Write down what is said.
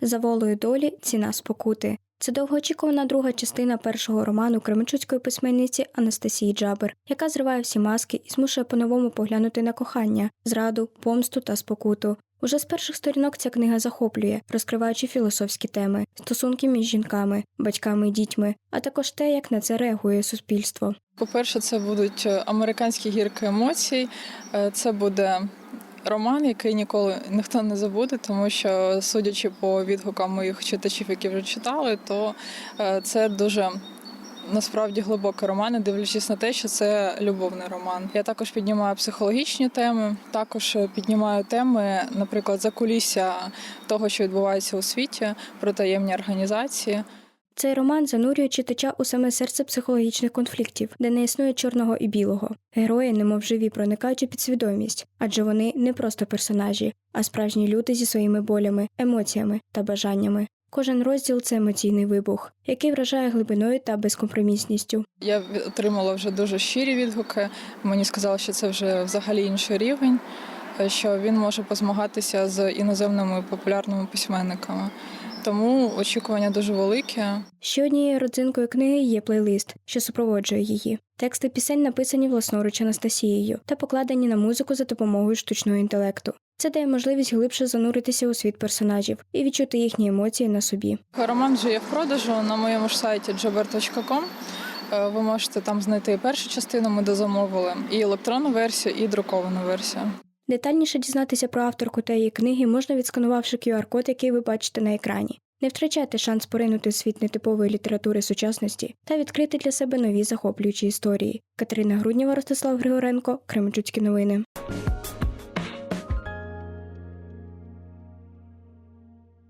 За волею долі ціна спокути. Це довгоочікувана друга частина першого роману кременчуцької письменниці Анастасії Джабер, яка зриває всі маски і змушує по-новому поглянути на кохання, зраду, помсту та спокуту. Уже з перших сторінок ця книга захоплює, розкриваючи філософські теми, стосунки між жінками, батьками і дітьми, а також те, як на це реагує суспільство. По-перше, це будуть американські гірки емоцій. Е, Це буде роман, який ніколи ніхто не забуде, тому що, судячи по відгукам моїх читачів, які вже читали, то е, це дуже. Насправді глибокий роман, дивлячись на те, що це любовний роман. Я також піднімаю психологічні теми, також піднімаю теми, наприклад, закулісся того, що відбувається у світі, про таємні організації. Цей роман занурює читача у саме серце психологічних конфліктів, де не існує чорного і білого. Герої, немов живі, проникають у підсвідомість, адже вони не просто персонажі, а справжні люди зі своїми болями, емоціями та бажаннями. Кожен розділ це емоційний вибух, який вражає глибиною та безкомпромісністю. Я отримала вже дуже щирі відгуки. Мені сказали, що це вже взагалі інший рівень, що він може позмагатися з іноземними популярними письменниками. Тому очікування дуже великі. Ще однією родзинкою книги є плейлист, що супроводжує її. Тексти пісень написані власноруч Анастасією та покладені на музику за допомогою штучного інтелекту. Це дає можливість глибше зануритися у світ персонажів і відчути їхні емоції на собі. Роман вже є в продажу на моєму ж сайті jabber.com. Е, Ви можете там знайти першу частину, ми дозамовили, і електронну версію, і друковану версію. Детальніше дізнатися про авторку та її книги можна відсканувавши QR-код, який ви бачите на екрані. Не втрачайте шанс поринути в світ нетипової літератури сучасності та відкрити для себе нові захоплюючі історії. Катерина Груднєва, Ростислав Григоренко, Кременчуцькі новини.